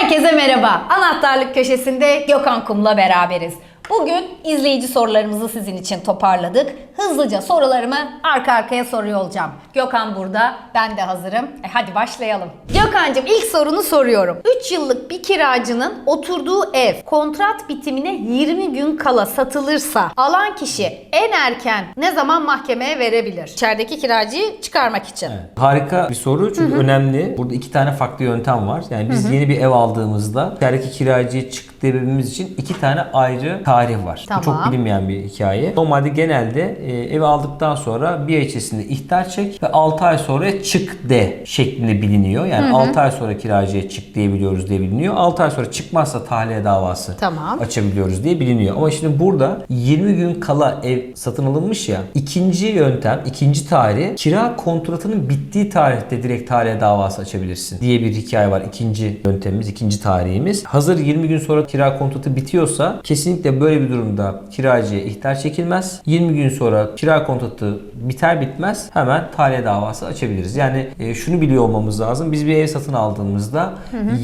Herkese merhaba. Anahtarlık köşesinde Gökhan Kum'la beraberiz. Bugün izleyici sorularımızı sizin için toparladık. Hızlıca sorularımı arka arkaya soruyor olacağım. Gökhan burada, ben de hazırım. E hadi başlayalım. Gökhan'cığım ilk sorunu soruyorum. 3 yıllık bir kiracının oturduğu ev kontrat bitimine 20 gün kala satılırsa alan kişi en erken ne zaman mahkemeye verebilir? İçerideki kiracıyı çıkarmak için. Harika bir soru çünkü önemli. Burada iki tane farklı yöntem var. Yani biz yeni bir ev aldığımızda içerideki kiracıyı çık diyebilmemiz için iki tane ayrı tarih var. Tamam. Bu çok bilinmeyen bir hikaye. Normalde genelde e, evi aldıktan sonra bir ay içerisinde ihtar çek ve 6 ay sonra çık de şeklinde biliniyor. Yani 6 ay sonra kiracıya çık diyebiliyoruz diye biliniyor. 6 ay sonra çıkmazsa tahliye davası Tamam. açabiliyoruz diye biliniyor. Ama şimdi burada 20 gün kala ev satın alınmış ya. ikinci yöntem, ikinci tarih kira kontratının bittiği tarihte direkt tahliye davası açabilirsin diye bir hikaye var. İkinci yöntemimiz, ikinci tarihimiz. Hazır 20 gün sonra kira kontratı bitiyorsa kesinlikle böyle bir durumda kiracıya ihtar çekilmez. 20 gün sonra kira kontratı biter bitmez hemen tahliye davası açabiliriz. Yani e, şunu biliyor olmamız lazım. Biz bir ev satın aldığımızda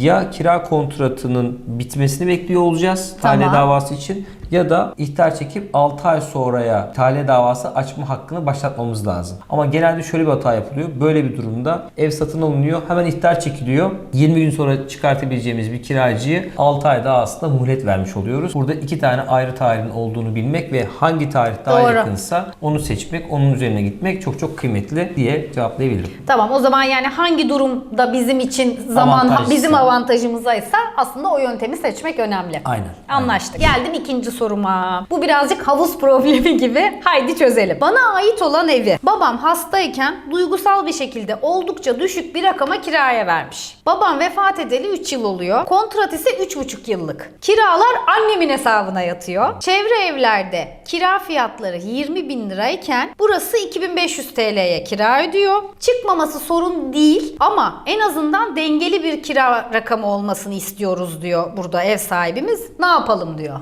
ya kira kontratının bitmesini bekliyor olacağız tahliye Tamam. davası için ya da ihtar çekip 6 ay sonraya tahliye davası açma hakkını başlatmamız lazım. Ama genelde şöyle bir hata yapılıyor. Böyle bir durumda ev satın alınıyor. Hemen ihtar çekiliyor. 20 gün sonra çıkartabileceğimiz bir kiracıyı 6 ay daha aslında muhlet vermiş oluyoruz. Burada iki tane ayrı tarihin olduğunu bilmek ve hangi tarih daha Doğru. yakınsa onu seçmek, onun üzerine gitmek çok çok kıymetli diye cevaplayabilirim. Tamam o zaman yani hangi durumda bizim için zaman Avantajlısı. bizim avantajımızaysa aslında o yöntemi seçmek önemli. Aynen, Anlaştık. Geldim ikinci soruma. Bu birazcık havuz problemi gibi. Haydi çözelim. Bana ait olan evi babam hastayken duygusal bir şekilde oldukça düşük bir rakama kiraya vermiş. Babam vefat edeli 3 yıl oluyor. Kontrat ise 3,5 yıllık. Kiralar annemin hesabına yatıyor. Çevre evlerde kira fiyatları 20 bin lirayken burası 2500 TL'ye kira ödüyor. Çıkmaması sorun değil ama en azından dengeli bir kira rakamı olmasını istiyoruz diyor burada ev sahibimiz. Ne yapalım diyor.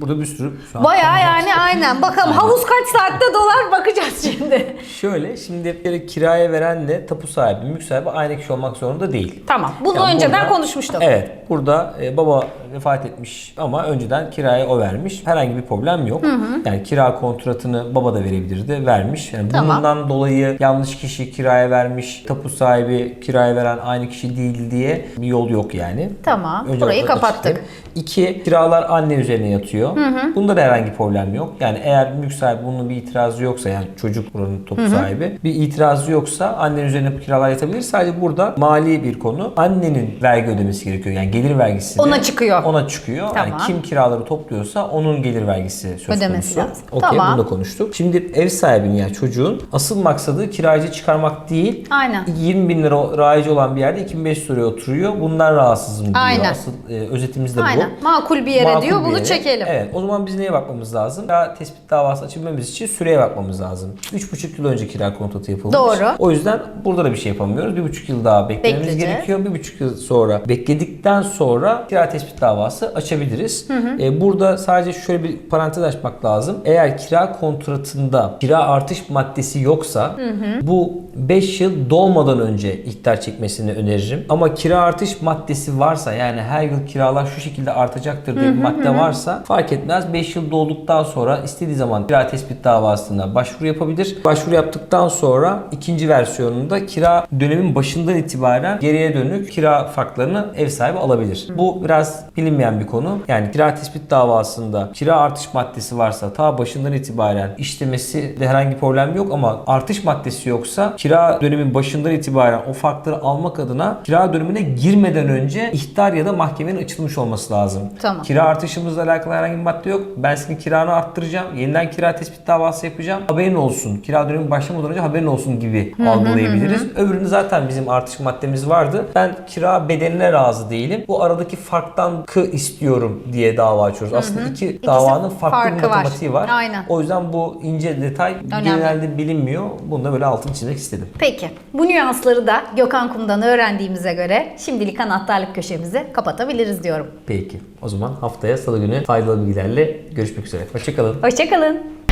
Burada bir sürü şu an Baya yani aynen bakalım havuz kaç saatte dolar bakacağız şimdi. Şöyle şimdi bir kiraya verenle tapu sahibi, mülk sahibi aynı kişi olmak zorunda değil. Tamam bunu Yani önceden burada- konuşmuştuk. Evet. Burada e, baba vefat etmiş ama önceden kiraya o vermiş. Herhangi bir problem yok. Yani kira kontratını baba da verebilirdi. Vermiş. Yani Tamam. bundan dolayı yanlış kişi kiraya vermiş. Tapu sahibi kiraya veren aynı kişi değil diye bir yol yok yani. Tamam, Önce burayı kapattık. açıklayayım. İki, kiralar anne üzerine yatıyor. Bunda da herhangi bir problem yok. Yani eğer mülk sahibi bunun bir itirazı yoksa yani çocuk buranın topu sahibi bir itirazı yoksa annenin üzerine kiralar yatabilir. Sadece burada mali bir konu. Annenin vergi ödemesi gerekiyor. Yani gelir vergisi Ona çıkıyor. Ona çıkıyor. Yani Tamam. kim kiraları topluyorsa onun gelir vergisi söz Ödemesi konusu. lazım. Okey Tamam. bunu da konuştuk. Şimdi ev sahibinin yani çocuğun asıl maksadı kiracı çıkarmak değil. Aynen. 20 bin lira raici olan bir yerde 2500 liraya oturuyor. Bundan rahatsızım diyor. Aynen. Asıl e, özetimiz de bu. Aynen. Makul bir yere Makul diyor bir bunu yere. çekelim. Evet. O zaman biz neye bakmamız lazım? Kira tespit davası açabilmemiz için süreye bakmamız lazım. 3,5 yıl önce kira kontratı yapılmış. Doğru. O yüzden burada da bir şey yapamıyoruz. 1,5 yıl daha beklememiz Bekleyeceğiz. gerekiyor. 1,5 yıl sonra bekledikten sonra kira tespit davası açabiliriz. Ee, burada sadece şöyle bir parantez açmak lazım. Eğer kira kontratında kira artış maddesi yoksa bu 5 yıl dolmadan önce ihtar çekmesini öneririm. Ama kira artış maddesi varsa yani her yıl kiralar şu şekilde artacaktır diye bir madde varsa fark etmez. 5 yıl dolduktan sonra istediği zaman kira tespit davasına başvuru yapabilir. Başvuru yaptıktan sonra ikinci versiyonunda kira dönemin başından itibaren geriye dönük kira farklarını ev sahibi alabilir. Bu biraz bilinmeyen bir konu. Yani kira tespit davasında kira artış maddesi varsa ta başından itibaren işlemesi de herhangi bir problem yok ama artış maddesi yoksa kira dönemin başından itibaren o farkları almak adına kira dönemine girmeden önce ihtar ya da mahkemenin açılmış olması lazım. Tamam. Kira artışımızla alakalı herhangi bir madde yok. Ben senin kiranı arttıracağım. Yeniden kira tespit davası yapacağım. Haberin olsun. Kira dönemi başlamadan önce haberin olsun gibi algılayabiliriz. Öbüründe zaten bizim artış maddemiz vardı. Ben kira bedeline razı değilim. Bu aradaki farktan kı istiyorum diye dava açıyoruz. Aslında iki davanın farklı farkı bir var. matematiği var. Aynen. O yüzden bu ince detay genelde bilinmiyor. Bunu da böyle altını çizmek istedim. Peki bu nüansları da Gökhan Kum'dan öğrendiğimize göre şimdilik anahtarlık köşemizi kapatabiliriz diyorum. Peki. O zaman haftaya salı günü faydalı bilgilerle görüşmek üzere. Hoşçakalın. Hoşçakalın.